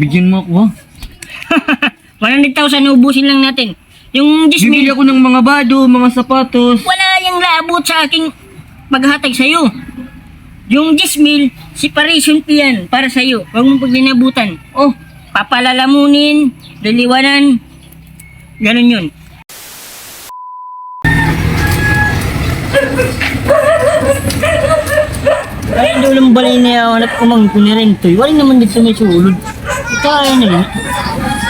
Bigyan mo ako ha. 100,000 ubusin lang natin. Yung 10 Bibili mil, ako ng mga bado, mga sapatos. wala yung labot sa aking paghatag sa'yo. Yung 10 mil, separation fee yan para sa'yo. Huwag mong paglinabutan. Oh, papalalamunin, liliwanan. Ganun yun. Kaya daw lang balay na yawan at kumangko ni Rentoy. Wala naman dito may sulod. Kaya rin.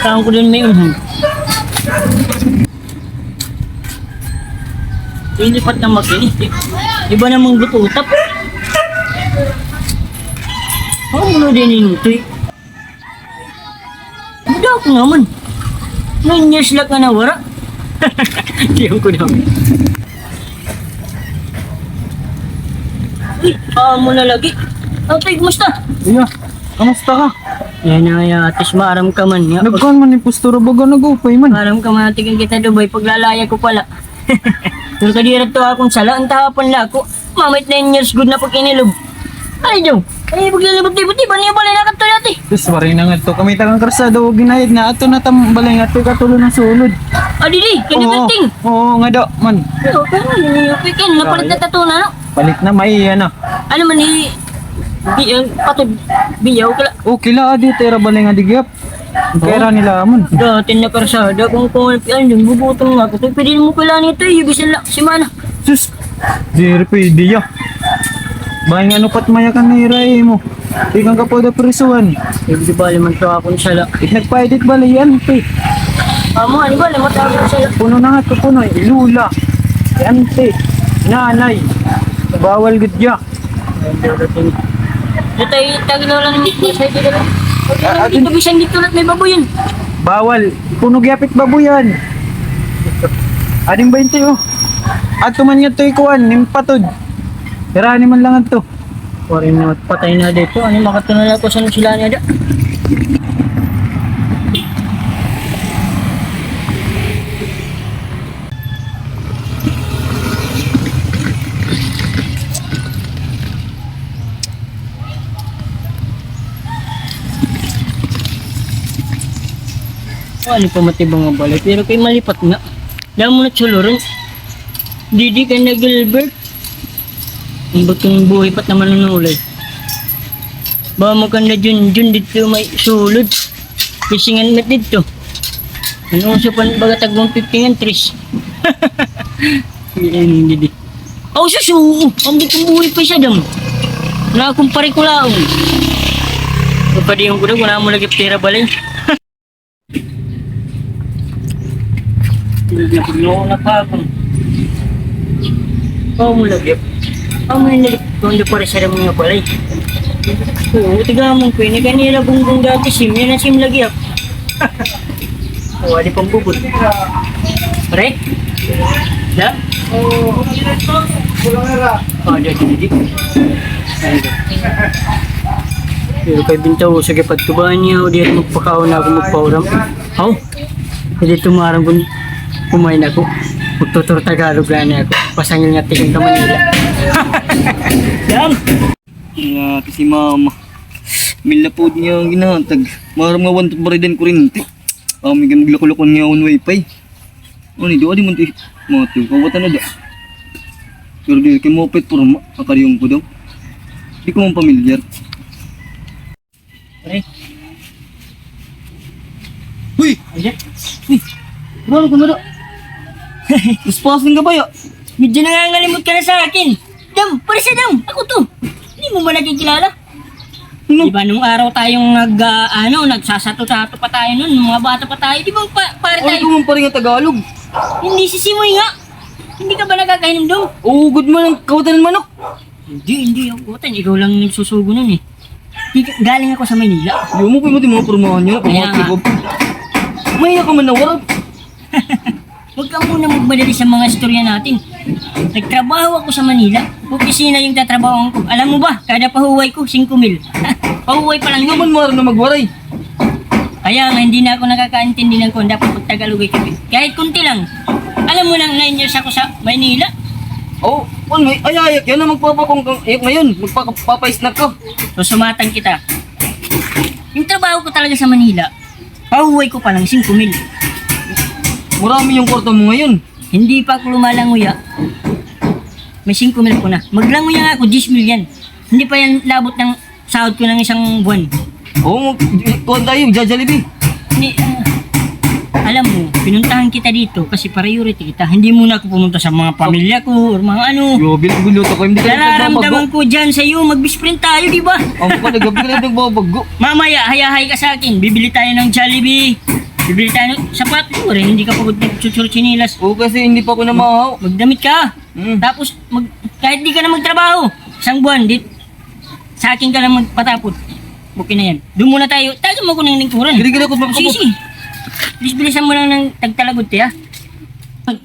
Kaya ko din may unhan. Lilipat na makinis. Iba namang gututap. Ako mo na din yung tuy. Buda ako naman. Nine years lang na wara. Diyan ko naman. Uy, ah mo na lagi. Atay, kumusta? Kuya, kamusta ka? Yan na kaya, atis maaram ka man. Ya, Nagkaan man yung postura baga nag-upay man. maaram ka man, atigan kita Dubai, paglalaya ko pala. Pero kadirat to akong sala, ang tahapan la ako. Mamait 9 years good na pag. Ay, Jong. Ay, paglalibot-libot, di ba niya pala nakatoy ati? Tapos waray na nga to. Kami tagang karsada o ginahid na ato na tambalay nga to katulo ng sulod. Ah, dili, kanibanting. Oo nga daw man. Pero, pero, niyupikin, napalit na tato na, no? Balik na may ano. Ano man, ni... Di, uh, patod, biyaw kala. Okay la adi tera balay nga digyap. Kera nila amon. Dati na karsada, kung kung yan, yung bubutong nga. Kung pwede mo pala nito, yung bisa lang, si Mana. Sus. Zero pwede ya. Bahay nga nupat maya ka na iray mo. Di kang kapoda prisuan. Hindi ba naman to akong sala. Ik nagpaedit balay yan pe. Amo, ano ba, namatawag ko sala. Puno na nga to puno. Ilula. Ante. Nanay. Bawal gudya. Dito ay tagilo lang ng sa dito lang. Ah, Dito bisan dito lang may baboy yun. Bawal. Puno gyapit babuyan. Ading 20 oh. Ato man nga to ikuan. Nimpatod. Tirani man lang to. Wari na patay na dito. Ano makatunala ko sa sila niya da. Ano pa matibang nga balay, pero kay malipat nga. Dahil mo na tsuluran. Didi ka na Gilbert. Ang batong buhay pat naman ng ulay. Ba mo kan na dyan dyan dito may sulod. Kisingan met dito. Ano sa pan baga tagmong 50 nga tris. Yan didi. Oh susu! Ang batong buhay pa siya dam. Na akong pare ko laong. Kapag yung kuda, kuna mo lagi pera balay. Napaglo na pa ako. Oh, mo lagi. Oh, may nalip. Kung di pare sa mga balay. Oo, tiga mo ko. Ini kanila bunggong dati sim. Yan ang sim lagi ako. oh, di pang bubot. Pare? Da? Oh, oh, da, di, di. Pero kay Bintaw, sige pagtubaan niya, o di magpakaon na ako magpauram. Oh, hindi tumarang kung kumain ako. Magtuturo Tagalog na ako. Pasangil nga tingin ka Manila. Yan! Nga, si mama. Mila po niya ang ginatag. Maram nga wantot baridan kurinti. Kami ka maglakulakon niya on wifi. Ano do adi man ti mga tiyo. Kawatan na da. Pero di kay mo pet puro akaryong ko daw. Di ko man pamilyar. Pare, Uy! ayan. Bro, kumaro. Ispasin ka ba ya? Medyo nangangalimot ka na sa akin. Dam, pare sa Dam, ako to. Hindi mo ba nakikilala? Ano? Di ba nung araw tayong nag, ah, ano, nagsasato-sato pa tayo nun, mga bata pa tayo, di ba pa, pare Ay, tayo? ko man pa rin ang Tagalog. Hindi si Simoy nga. Hindi ka ba nakakainom doon? Oo, good man ang kawatan ng manok. Hindi, hindi ako kutan. Ikaw lang nagsusugo nun eh. Galing ako sa Maynila. Yo mo pa mo mga pormahan niya. Kaya nga. Pamati ko. May ako man nawarag. Huwag ka muna magmadali sa mga istorya natin. Nagtrabaho ako sa Manila. Opisina yung tatrabaho ko. Alam mo ba, kada pahuway ko, 5 mil. pahuway pa lang Hindi yun. man maram na magwaray. Kaya nga, hindi na ako nakakaintindi ng kung dapat pagtagalog ay kapi. Kahit kunti lang. Alam mo nang 9 years ako sa Maynila. Oo, oh, may ayayak yan na magpapakong ngayon. Magpapapais na ka. So, sumatan kita. Yung trabaho ko talaga sa Manila, pahuway ko pa lang 5 mil. Marami yung kwarta mo ngayon. Hindi pa ako lumalanguya. May 5 mil ko na. Maglanguya nga ako, 10 mil yan. Hindi pa yan labot ng sahod ko ng isang buwan. Oo, kuhan tayo, jajalibee. Hindi, ah, alam mo, pinuntahan kita dito kasi priority kita. Hindi muna ako pumunta sa mga pamilya ko or mga ano. Yo, biluto ko, hindi ka Nararamdaman ko dyan sa iyo, mag-sprint tayo, di ba? Ang pala, gabi ka na nagbabago. Mamaya, hayahay ka sa akin. Bibili tayo ng Jollibee. Bibili tayo ng sapat mo rin. Hindi ka pagod nagchuchur chinilas. Oo, kasi hindi pa ako namahaw. Magdamit ka. Hmm. Tapos, mag, kahit di ka na magtrabaho, isang buwan, di, sa akin ka lang magpatapot. Okay na yan. Doon muna tayo. Tayo mo ko ng lingkuran. Hindi ka na ako Sige, mapapapot. sige. Bilis bilisan mo lang ng tagtalagod, tiya.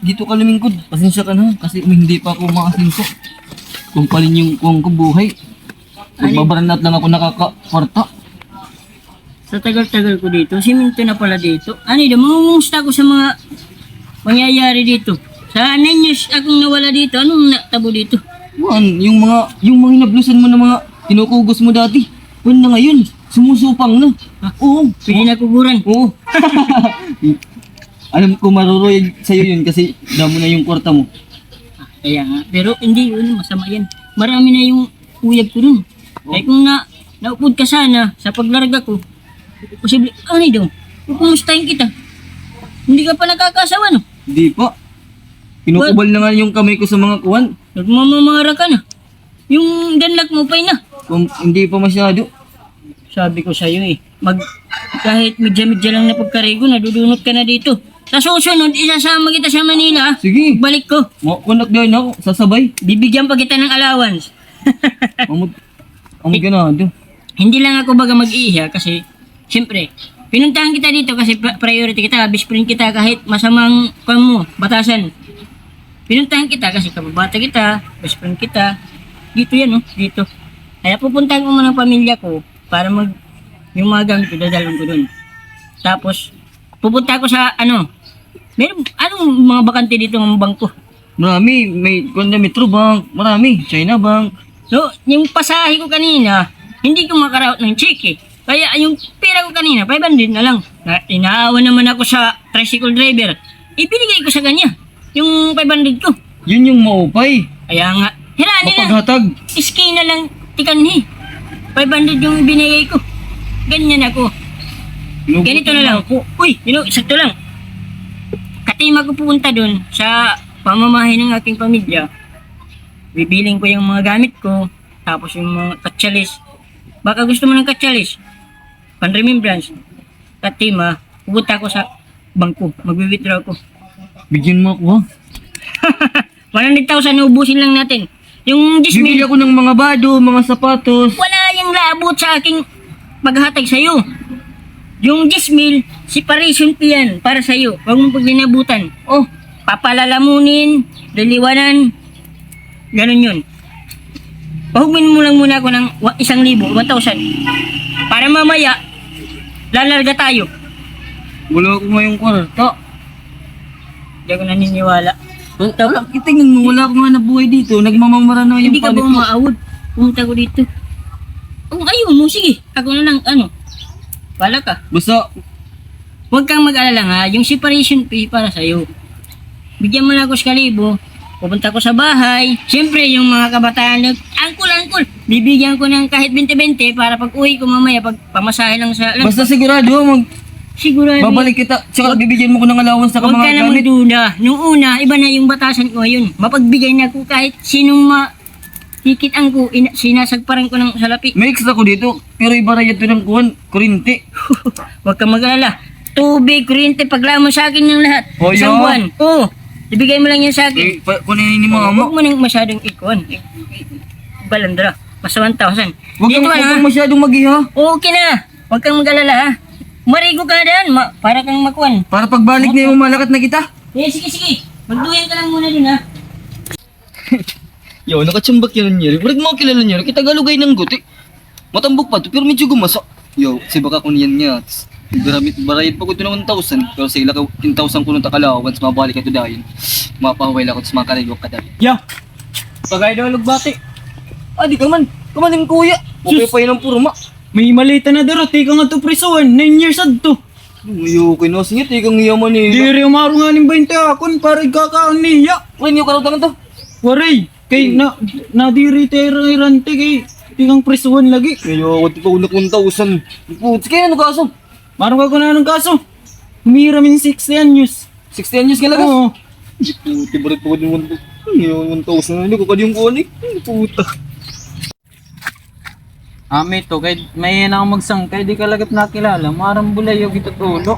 Dito ka lumingkod. Pasensya ka na, kasi hindi pa ako makasinso. Kung palin yung kuwang ko buhay. Magbabaranat lang ako nakaka-kwarta. Sa tagal-tagal ko dito, siminto na pala dito. Ano yun, mangungumusta ko sa mga mangyayari dito. Sa 9 years akong nawala dito, anong natabo dito? Juan, yung mga, yung mga hinablusan mo na mga kinukugos mo dati. Juan na ngayon, sumusupang na. Oo, Pininakuguran. oo. Alam ko maruroy sa'yo yun kasi damo na yung kwarta mo. Kaya nga, pero hindi yun, masama yan. Marami na yung uyag ko dun. Kaya kung na, naupod ka sana sa paglarga ko, posible, ano daw, kukumustahin kita. Hindi ka pa nakakasawa, no? Hindi pa. Kinukubal na nga yung kamay ko sa mga kuwan. Nagmamamara ka na. Yung danlak mo pa na. Kung hindi pa masyado. Sabi ko sa'yo eh, mag, kahit medya-medya lang na pagkarigo, nadudunot ka na dito. Sa susunod, isasama kita sa Manila. Sige. Balik ko. Makunak din ako, sasabay. Bibigyan pa kita ng allowance. Amod, amod ka na. Ado. Hindi lang ako baga mag-iiha kasi, siyempre, pinuntahan kita dito kasi pri- priority kita, best friend kita kahit masamang kwan mo, batasan. Pinuntahan kita kasi kababata kita, best friend kita. Dito yan, oh, dito. Kaya pupuntahan ko muna ang pamilya ko para mag, yung mga gamit ko, dadalhin ko dun. Tapos, pupunta ako sa, ano, meron, anong mga bakante dito ng bangko? Marami, may na Metro Bank, marami, China Bank. So, yung pasahe ko kanina, hindi ko makaraot ng check eh. Kaya yung pera ko kanina, 500 na lang. Na, inaawa naman ako sa tricycle driver. Ibinigay ko sa kanya. Yung 500 ko. Yun yung maupay. Kaya nga, hirani na. Mapaghatag. Iski na lang tikanhi. 500 yung binigay ko. Ganyan ako. Ganito na lang. Uy, you know, sakto lang. Katima ko pupunta dun sa pamamahay ng aking pamilya. Bibiling ko yung mga gamit ko. Tapos yung mga katsalis. Baka gusto mo ng katsalis. Pan-remembrance. Katima, pupunta ko sa bangko. Magwi-withdraw ko. Bigyan mo ako ha. 100,000 ubusin lang natin. Yung 10 Bibili ako ng mga bado, mga sapatos. wala yung labot sa aking paghatag sa'yo. Yung 10 mil, separation fee yan para sa'yo. Huwag mong paglinabutan. Oh, papalalamunin, liliwanan, ganun yun. Pahugmin mo lang muna ako ng wa- isang libo, 1,000. Para mamaya, lalarga tayo. Wala ako ngayong kwarta. Hindi ako naniniwala. Wala, itingnan mo, wala ako nga nabuhay dito. Nagmamamara na yung Hindi ka ba panik ko. umaawod? Pumunta ko dito. Kung ayaw mo, sige. Ako na lang, ano. Bala ka. Basta, Huwag kang mag-alala nga, yung separation fee para sa'yo. Bigyan mo na ako sa kalibo, pupunta ko sa bahay. Siyempre, yung mga kabataan nag, bibigyan ko ng kahit 20-20 para pag uwi ko mamaya, pag pamasahe lang sa... Lang, basta sigurado, mag, sigurado. babalik kita. Tsaka bibigyan mo ko ng allowance sa Huwag ka mga na gamit. magduda. Nung una, iba na yung batasan ko ngayon. Mapagbigay na ako kahit sinong ma... Tikitan ko, ina- sinasagparan ko ng salapi. May extra ko dito, pero iba rin ito ng kuwan, kurinti. Huwag kang mag-alala. Tubig, kuryente, paglamon sa akin ng lahat. Oh, Isang yeah. buwan. Oo. ibigay mo lang yan sa akin. Eh, pa, kunin ni Huwag mama. mo nang masyadong ikuan. I- Balandra. Mas 1,000. Huwag kang, huwag ka kang na. masyadong mag-iha. Okay na. Huwag kang mag-alala ha. Marigo ka dyan. Ma para kang makuan. Para pagbalik na yung malakat na kita. Eh, sige, sige. Magduyan ka lang muna dun ha. Yo, nakachambak yan niya. Wala mga kilala niya. Kita galugay ng guti. Matambok pa to, pero medyo gumasa. Yo, si baka ko niyan niya. Baramit, barayad pa ko ito ng 1,000. Pero sa ila ka, 10,000 ko nung takalaw. Once mabalik ito dahil. Mapahuway lang ako sa mga kaligo ka dahil. Ya. Pagay daw lugbati. Ah, di ka man. Kamanin kuya. Okay Sus. pa yun ang puro ma. May malita na daro, tika nga to prisuan, 9 years ad to. Ngayon, kinasingit, ikang yaman eh. Diri umaro nga ng 20 akon para kakaon niya. Uy, niyo ka raw to. Waray, kay na nadiri tayo irante kay tikang prisuan lagi. Ngayon, ako tipa unak 1,000. Puti kayo, ano kaso? Marang ka ko na ng kaso. Mira min 60 anyos. 60 anyos ka lang. Oo. Puti, barit pa ko din 1,000. Ngayon, 1,000. Hindi ko ka yung kunik. Puta. Ami to, kay may na ako magsangkay, di ka lagap nakilala. Marang bulayo kita tulo.